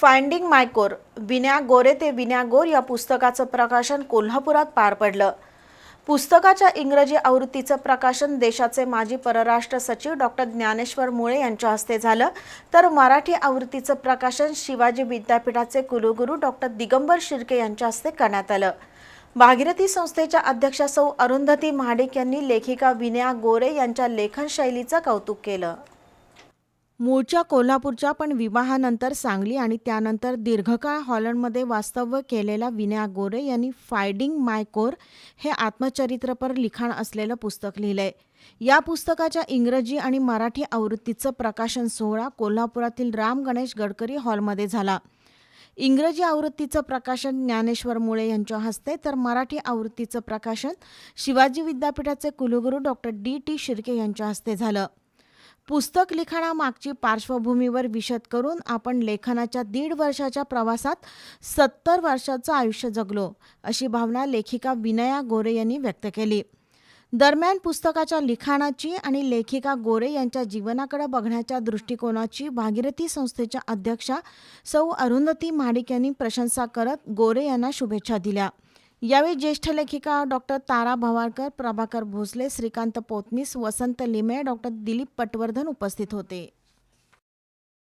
Finding मायकोर Vinya गोरे ते विन्या गोर या पुस्तकाचं प्रकाशन कोल्हापुरात पार पडलं. पुस्तकाच्या इंग्रजी आवृत्तीचं प्रकाशन देशाचे माजी परराष्ट्र सचिव डॉक्टर ज्ञानेश्वर मुळे यांच्या हस्ते झालं. तर मराठी आवृत्तीचं प्रकाशन शिवाजी विद्यापीठाचे कुलगुरू डॉक्टर दिगंबर शिर्के यांच्या हस्ते करण्यात आलं. भागीरथी संस्थेच्या अध्यक्षा सौ अरुंधती महाडिक यांनी लेखिका विनया गोरे यांच्या लेखनशैलीचं कौतुक केलं. मूळच्या कोल्हापूरच्या पण विवाहानंतर सांगली आणि त्यानंतर दीर्घकाळ हॉलंडमध्ये वास्तव्य केलेल्या विनया गोरे यांनी फायडिंग माय कोर हे आत्मचरित्रपर लिखाण असलेलं पुस्तक लिहिलंय. या पुस्तकाच्या इंग्रजी आणि मराठी आवृत्तीचं प्रकाशन सोहळा कोल्हापुरातील राम गणेश गडकरी हॉलमध्ये झाला. इंग्रजी आवृत्तीचं प्रकाशन ज्ञानेश्वर मुळे यांच्या हस्ते तर मराठी आवृत्तीचं प्रकाशन शिवाजी विद्यापीठाचे कुलगुरू डॉक्टर डी टी शिर्के यांच्या हस्ते झालं. पुस्तक लिखाणामागची पार्श्वभूमीवर विशद करून आपण लेखनाच्या दीड वर्षाच्या प्रवासात सत्तर वर्षाचं आयुष्य जगलो अशी भावना लेखिका विनया गोरे यांनी व्यक्त केली. दरम्यान पुस्तकाच्या लिखाणाची आणि लेखिका गोरे यांच्या जीवनाकडे बघण्याच्या दृष्टिकोनाची भागीरथी संस्थेच्या अध्यक्षा सौ अरुंधती महाडिक यांनी प्रशंसा करत गोरे यांना शुभेच्छा दिल्या. यावेळी ज्येष्ठ लेखिका डॉक्टर तारा भवारकर प्रभाकर भोसले श्रीकांत पोतनीस वसंत लिमे डॉक्टर दिलीप पटवर्धन उपस्थित होते.